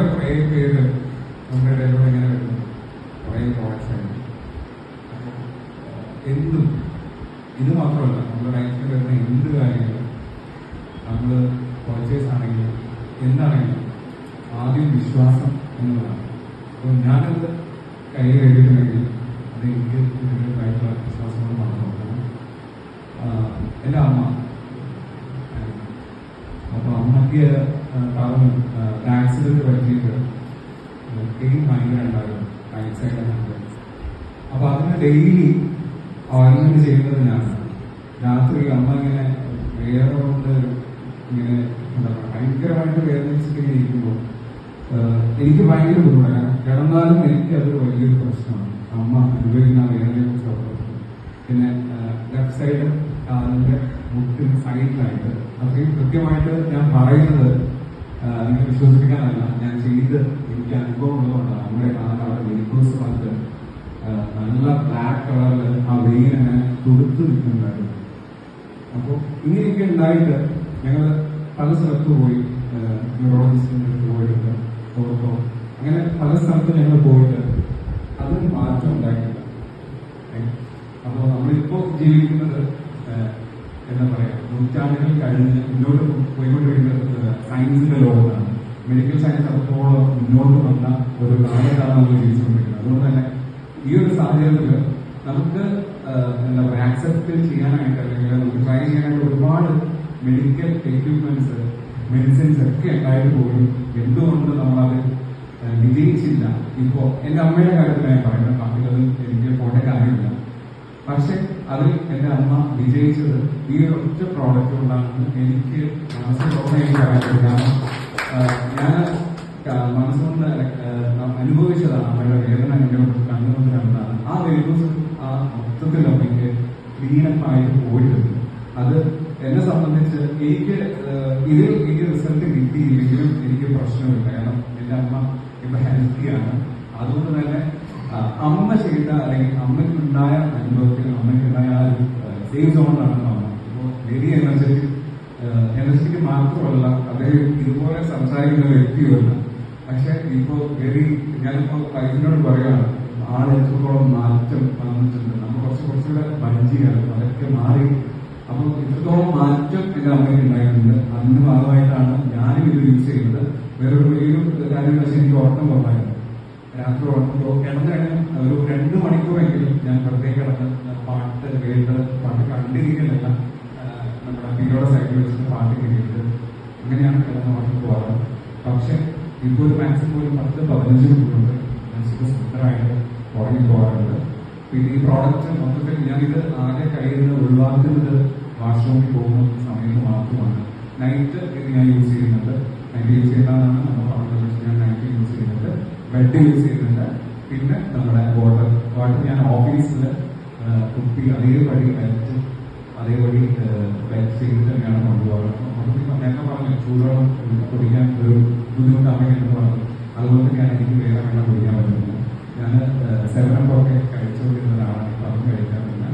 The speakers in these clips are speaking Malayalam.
ഇതുപോലെ കുറേ പേര് നമ്മുടെ ഇടയിലൂടെ ഇങ്ങനെ വരുന്നു. കുറേ അപ്പോൾ എന്തും ഇത് മാത്രമല്ല നമ്മുടെ ലൈഫിൽ വരുന്ന എന്ത് കാര്യങ്ങളും നമ്മൾ പർച്ചേസ് ആണെങ്കിലും എന്താണെങ്കിലും ആദ്യം വിശ്വാസം എന്നതാണ് അപ്പോൾ ഞാനത് കയ്യിൽ എഴുതിയിട്ടുണ്ടെങ്കിൽ അത് എനിക്ക് ഇതിന്റെതായിട്ടുള്ള വിശ്വാസം വിശ്വാസങ്ങൾ മാത്രമാണ് നോക്കണം എന്റെ അമ്മ അപ്പോൾ അമ്മയ്ക്ക് കാരണം ആക്സിഡന്റ് പറ്റിയിട്ട് പെയിൻ ഭയങ്കര ഉണ്ടായിരുന്നു റൈറ്റ് സൈഡ് ഹാൻഡ് അപ്പൊ അതിന് ഡെയിലി ഓയിൻമെന്റ് ചെയ്യുന്നത് ഞാനാണ് രാത്രി അമ്മ ഇങ്ങനെ വേറെ കൊണ്ട് ഇങ്ങനെ എന്താ പറയുക ഭയങ്കരമായിട്ട് വേദനിച്ചിട്ട് ഇരിക്കുമ്പോൾ എനിക്ക് ഭയങ്കര ബുദ്ധിമുട്ടാണ് കിടന്നാലും എനിക്ക് അതൊരു വലിയൊരു പ്രശ്നമാണ് അമ്മ അനുഭവിക്കുന്ന വേദനയെ കുറിച്ച് പിന്നെ ലെഫ്റ്റ് സൈഡ് കാലിന്റെ മുട്ടിന് സൈഡിലായിട്ട് അത്രയും കൃത്യമായിട്ട് ഞാൻ പറയുന്നത് നിങ്ങൾ വിശ്വസിപ്പിക്കാനല്ല. ഞാൻ ചെയ്ത് എനിക്ക് അനുഭവം ഉള്ളതുകൊണ്ടാണ്. നമ്മുടെ കാണാൻ അവിടെ വെരിക്കോസ് ഭാഗത്ത് നല്ല ബ്ലാക്ക് കളറിൽ ആ വെയിൽ അങ്ങനെ തുടുത്തു നിൽക്കുന്നുണ്ടായിരുന്നു. അപ്പോൾ ഇങ്ങനെയൊക്കെ ഉണ്ടായിട്ട് ഞങ്ങൾ പല സ്ഥലത്ത് പോയി ന്യൂറോളജിസ്റ്റിന്റെ അടുത്ത് പോയിട്ടുണ്ട് ഓർത്തോ. അങ്ങനെ പല സ്ഥലത്ത് ഞങ്ങൾ പോയിട്ട് അതൊരു മാറ്റം ഉണ്ടായിട്ടില്ല. അപ്പോൾ നമ്മളിപ്പോ ജീവിക്കുന്നത് എന്താ പറയാ നൂറ്റാണ്ടുകൾ കഴിഞ്ഞ് മുന്നോട്ട് പോയിക്കൊണ്ടിരിക്കുന്ന സയൻസിന്റെ ലോകത്താണ്. മെഡിക്കൽ സയൻസ് അത്രത്തോളം മുന്നോട്ട് വന്ന ഒരു കാലത്താണ് നമ്മൾ ജീവിച്ചുകൊണ്ടിരിക്കുന്നത് അതുകൊണ്ട് തന്നെ ഈ ഒരു സാഹചര്യത്തിൽ നമുക്ക് എന്താ പറയുക ആക്സെപ്റ്റ് ചെയ്യാനായിട്ട് അല്ലെങ്കിൽ നമുക്ക് ട്രൈ ചെയ്യാനായിട്ട് ഒരുപാട് മെഡിക്കൽ എക്യുപ്മെന്റ്സ് മെഡിസിൻസ് ഒക്കെ ഉണ്ടായിട്ട് പോലും എന്തുകൊണ്ട് നമ്മളത് വിജയിച്ചില്ല? ഇപ്പോ എന്റെ അമ്മയുടെ കാര്യത്തിൽ ഞാൻ പറയുന്നത് ബാക്കിയുള്ളത് എനിക്ക് പോകേണ്ട കാര്യമില്ല. പക്ഷെ അതിൽ എന്റെ അമ്മ വിജയിച്ചത് ഈ ഒറ്റ പ്രോഡക്റ്റ് കൊണ്ടാണെന്ന് എനിക്ക് മനസ്സിലോടെ എനിക്ക് കാരണം ഞാൻ മനസ്സുകൊണ്ട് അനുഭവിച്ചതാണ് അമ്മയുടെ വേദന എന്നോട് കണ്ടുകൊണ്ട് കണ്ടതാണ്. ആ വേദന ആ മൊത്തത്തിൽ അമ്മയ്ക്ക് ക്ലീനപ്പായി പോയിട്ടുണ്ട്. അത് എന്നെ സംബന്ധിച്ച് എനിക്ക് ഇതിൽ എനിക്ക് റിസൾട്ട് കിട്ടിയില്ലെങ്കിലും എനിക്ക് പ്രശ്നമില്ല. കാരണം എന്റെ അമ്മ ഇപ്പൊ ഹെൽത്തിയാണ് അതുകൊണ്ട് തന്നെ അമ്മ ചെയ്ത അല്ലെങ്കിൽ അമ്മയ്ക്കുണ്ടായ അനുഭവത്തിൽ അമ്മയ്ക്കുണ്ടായ ആ ഒരു സേഫ് സോണാണ് അമ്മ. ഇപ്പോൾ വെരി എനർജറ്റിക് എനർജറ്റിക് മാത്രമല്ല അദ്ദേഹം ഇതുപോലെ സംസാരിക്കുന്ന വ്യക്തിയുമല്ല പക്ഷെ ഇപ്പോൾ വെരി ഞാനിപ്പോ വൈഫിനോട് പറയുകയാണ് ആളെത്രത്തോളം മാറ്റം വന്നിട്ടുണ്ട്. നമ്മൾ കുറച്ച് കുറച്ചുകൂടെ വഞ്ചിയാണ് അതൊക്കെ മാറി. അപ്പോൾ ഇത്രത്തോളം മാറ്റം എന്റെ അമ്മയ്ക്ക് ഉണ്ടായിട്ടുണ്ട്. അതിന്റെ ഭാഗമായിട്ടാണ് ഞാനും ഇത് യൂസ് ചെയ്യുന്നത്. വേറൊരു വലിയൊരു കാര്യം വെച്ചാൽ എനിക്ക് ഉറക്കം കുറവായിരുന്നു. രാത്രി ഉറങ്ങുമ്പോൾ കിടന്നിറങ്ങി ഒരു രണ്ട് മണിക്കൂറെങ്കിലും ഞാൻ വെറുതെ കിടന്ന് പാട്ട് കേട്ട് പാട്ട് കണ്ടിരിക്കുന്നില്ല. നമ്മുടെ വീടോടെ സൈഡിൽ വെച്ചിട്ട് പാട്ട് കേട്ടിട്ട് അങ്ങനെയാണ് കിടന്ന് ഉറങ്ങി പോകാറ്. പക്ഷെ ഇപ്പോൾ ഒരു മാക്സിമം ഒരു പത്ത് പതിനഞ്ച് മണിക്കൂറുണ്ട് ഞാൻ സുന്ദരമായിട്ട് ഉറങ്ങി പോകാറുണ്ട്. പിന്നെ ഈ പ്രോഡക്റ്റ് മൊത്തത്തിൽ ഞാനിത് ആകെ കയ്യിൽ നിന്ന് ഒഴിവാക്കുന്നത് വാഷ്റൂമിൽ പോകുന്ന സമയത്ത് മാത്രമാണ്. നൈറ്റ് ഇത് ഞാൻ യൂസ് ചെയ്യുന്നുണ്ട് നൈറ്റ് യൂസ് ചെയ്യുന്നതാണ് നമ്മൾ പറഞ്ഞത് ഞാൻ നൈറ്റ് യൂസ് ചെയ്യുന്നുണ്ട് ബെഡ് യൂസ് ചെയ്യുന്നുണ്ട് പിന്നെ നമ്മുടെ വാട്ടർ വാട്ടർ ഞാൻ ഓഫീസിൽ കുപ്പി അതേപടി വെച്ച് അതേപടി വെച്ച് ചെയ്ത് തന്നെയാണ് കൊണ്ടുപോകുന്നത് അപ്പം നേരത്തെ പറഞ്ഞു ചൂടുവെള്ളം കുടിക്കാൻ ഒരു ബുദ്ധിമുട്ടാണ് എന്ന് പറഞ്ഞു. അതുകൊണ്ട് ഞാൻ എനിക്ക് വേറെ വെള്ളം കുടിക്കാൻ പറ്റുന്നില്ല. ഞാൻ സെവൻ ഒക്കെ കഴിച്ചുകൊണ്ടിരുന്ന ഒരാളാണ്. ഇപ്പൊ അതും കഴിക്കാറില്ല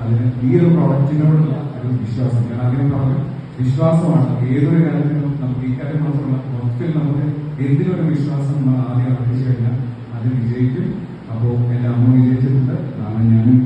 അതിന് ഈ ഒരു പ്രോഡക്റ്റിനോടുള്ള ഒരു വിശ്വാസം. ഞാൻ അങ്ങനെ പറഞ്ഞു വിശ്വാസമാണ്. ഏതൊരു കാര്യത്തിനും നമുക്ക് ഈ കാര്യം മാത്രമല്ല മൊത്തത്തിൽ നമുക്ക് എന്തിനൊരു വിശ്വാസം നമ്മൾ ആദ്യം അർപ്പിച്ചു കഴിഞ്ഞാൽ അത് വിജയിക്കും. അപ്പോൾ എന്റെ അമ്മ വിജയിച്ചിട്ടുണ്ട്. നാളെ ഞാനും